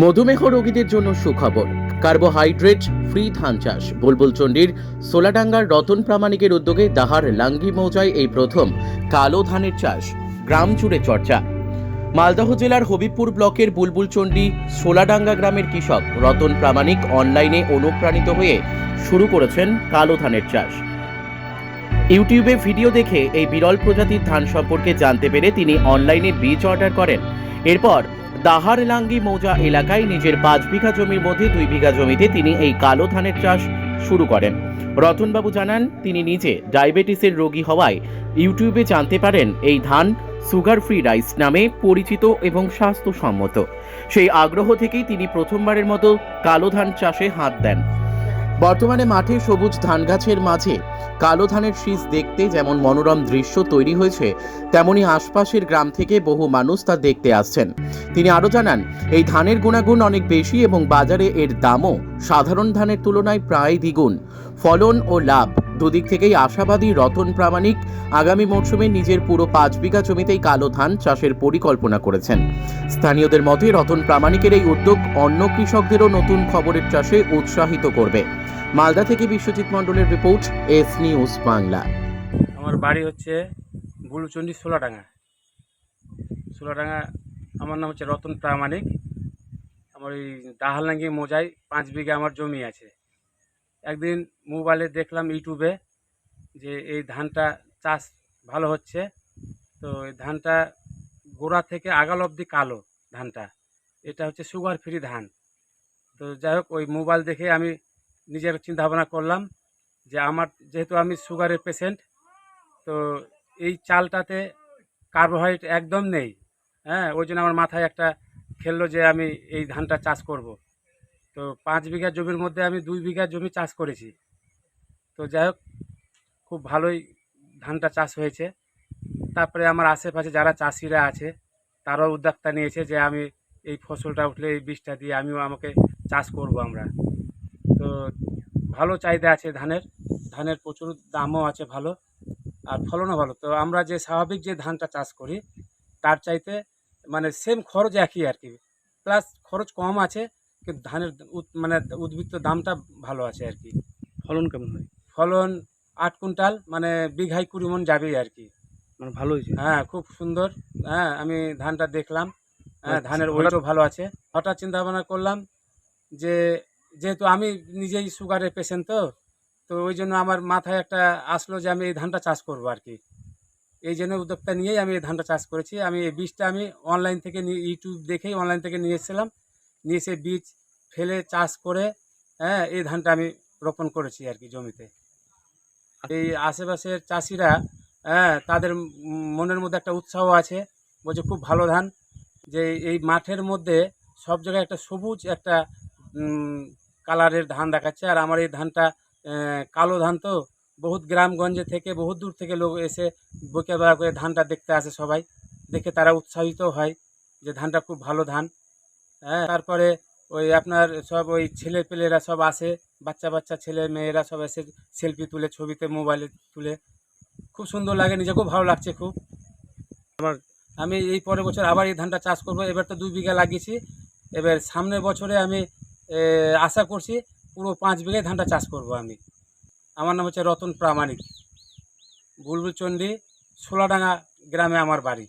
মধুমেহ রোগীদের জন্য সুখবর। কার্বোহাইড্রেট, ফ্রি ধান চাষ। বুলবুল চণ্ডীর সোলাডাঙ্গার রতন প্রামাণিকের উদ্যোগে দাহার লাঙ্গি মৌজায় এই প্রথম কালো ধানের চাষ। গ্রাম জুড়ে চর্চা। মালদহ জেলার হবিবপুর ব্লকের বুলবুলচণ্ডী, সোলাডাঙ্গা গ্রামের কৃষক রতন প্রামাণিক অনলাইনে অনুপ্রাণিত হয়ে শুরু করেছেন কালো ধানের চাষ। ইউটিউবে ভিডিও দেখে এই বিরল প্রজাতির ধান সম্পর্কে জানতে পেরে তিনি অনলাইনে বীজ অর্ডার করেন। এরপর দাহারলাঙ্গি মৌজা এলাকায় নিজের পাঁচ বিঘা জমির মধ্যে দুই বিঘা জমিতে তিনি এই কালো ধানের চাষ শুরু করেন। রতনবাবু জানান, তিনি নিজে ডায়াবেটিসের রোগী হওয়ায় ইউটিউবে জানতে পারেন এই ধান সুগার ফ্রি রাইস নামে পরিচিত এবং স্বাস্থ্যসম্মত। সেই আগ্রহ থেকেই তিনি প্রথমবারের মতো কালো ধান চাষে হাত দেন। বর্তমানে মাঠে সবুজ ধান গাছের মাঝে কালো ধানের শীষ দেখতে যেমন মনোরম দৃশ্য তৈরি হয়েছে, তেমনি আশপাশের গ্রাম থেকে বহু মানুষ তা দেখতে আসছেন। তিনি আরও জানান, এই ধানের গুণাগুণ অনেক বেশি এবং বাজারে এর দামও সাধারণ ধানের তুলনায় প্রায় দ্বিগুণ। ফলন ও লাভ দুদিক থেকেই আশাবাদী রতন প্রামাণিক আগামী মরশুমে নিজের পুরো পাঁচ বিঘা জমিতেই কালো ধান চাষের পরিকল্পনা করেছেন। স্থানীয়দের মতে, রতন প্রামাণিকের এই উদ্যোগ অন্য কৃষকদেরও নতুন খবরের চাষে উৎসাহিত করবে। মালদা থেকে বিশ্বজিৎ মণ্ডলের রিপোর্ট, এস নিউজ বাংলা। আমার বাড়ি হচ্ছে বুলুচন্ডী সোলাডাঙ্গা। সোলাডাঙ্গা, আমার নাম হচ্ছে রতন প্রামাণিক। আমার ওই দাহালনাঙ্গি মোজায় পাঁচ বিঘা আমার জমি আছে। একদিন মোবাইলে দেখলাম ইউটিউবে যে এই ধানটা চাষ ভালো হচ্ছে। তো এই ধানটা গোড়া থেকে আগাল অবধি কালো ধানটা। এটা হচ্ছে সুগার ফ্রি ধান। তো যাই হোক, ওই মোবাইল দেখে আমি নিজের চিন্তা ভাবনা করলাম যে আমার যেহেতু আমি সুগারের পেশেন্ট তো এই চালটাতে কার্বোহাইড্রেট একদম নেই। হ্যাঁ ওই জন্য আমার মাথায় একটা খেললো যে আমি এই ধানটা চাষ করব। তো পাঁচ বিঘা জমির মধ্যে আমি দুই বিঘা জমি চাষ করেছি। তো যাই হোক, খুব ভালোই ধানটা চাষ হয়েছে। তারপরে আমার আশেপাশে যারা চাষিরা আছে, তারাও উদ্যোক্তা নিয়েছে যে আমি এই ফসলটা উঠলে এই বীজটা দিয়ে আমিও আমাকে চাষ করব আমরা। তো ভালো চাহিদা আছে ধানের ধানের প্রচুর দামও আছে ভালো আর ফলনও ভালো। তো আমরা যে স্বাভাবিক যে ধানটা চাষ করি, তার চাইতে মানে সেম খরচ একই আর কি। প্লাস খরচ কম আছে কিন্তু ধানের মানে উদ্বৃত্ত দামটা ভালো আছে আর কি। ফলন কেমন হয়? ফলন আট কুইন্টাল মানে বিঘায় কুড়ি মন যাবেই আর কি। মানে ভালো হয়েছে? হ্যাঁ খুব সুন্দর। হ্যাঁ আমি ধানটা দেখলাম। হ্যাঁ আচ্ছা, ধানের ওয়েটও ভালো আছে। হঠাৎ চিন্তা ভাবনা করলাম যে যেহেতু আমি নিজেই সুগারের পেশেন্ট তো তো ওই জন্য আমার মাথায় একটা আসলো যে আমি এই ধানটা চাষ করব আর কি। এই জন্য উদ্যোগটা নিয়েই আমি এই ধানটা চাষ করেছি। আমি এই বীজটা আমি অনলাইন থেকে নিয়ে ইউটিউব দেখেই অনলাইন থেকে নিয়ে এসেছিলাম। নিয়ে এসে বীজ ফেলে চাষ করে হ্যাঁ এই ধানটা আমি রোপণ করেছি আর কি জমিতে। এই আশেপাশের চাষিরা হ্যাঁ তাদের মনের মধ্যে একটা উৎসাহ আছে, বলছে খুব ভালো ধান, যে এই মাঠের মধ্যে সব জায়গায় একটা সবুজ একটা কালারের ধান দেখাচ্ছে। আর আমার এই ধানটা কালো ধান তো, বহুত গ্রামগঞ্জে থেকে, বহুত দূর থেকে লোক এসে বকে বেড়া করে ধানটা দেখতে আসে সবাই। দেখে তারা উৎসাহিত হয় যে ধানটা খুব ভালো ধান। হ্যাঁ তারপরে ওই আপনার সব ওই ছেলে পেলেরা সব আসে, বাচ্চা বাচ্চা ছেলে মেয়েরা সব এসে সেলফি তুলে, ছবিতে মোবাইলে তুলে। খুব সুন্দর লাগে নিজেকেও ভালো লাগছে খুব। আমার, আমি এই পরের বছর আবার এই ধানটা চাষ করব, এবার তো দুই বিঘা লাগিয়েছি। এবার সামনের বছরে আমি আশা করছি পুরো পাঁচ বিঘায় ধানটা চাষ করব আমি। আমার নাম হচ্ছে রতন প্রামাণিক বুলবুলচণ্ডী সোলাডাঙ্গা গ্রামে আমার বাড়ি।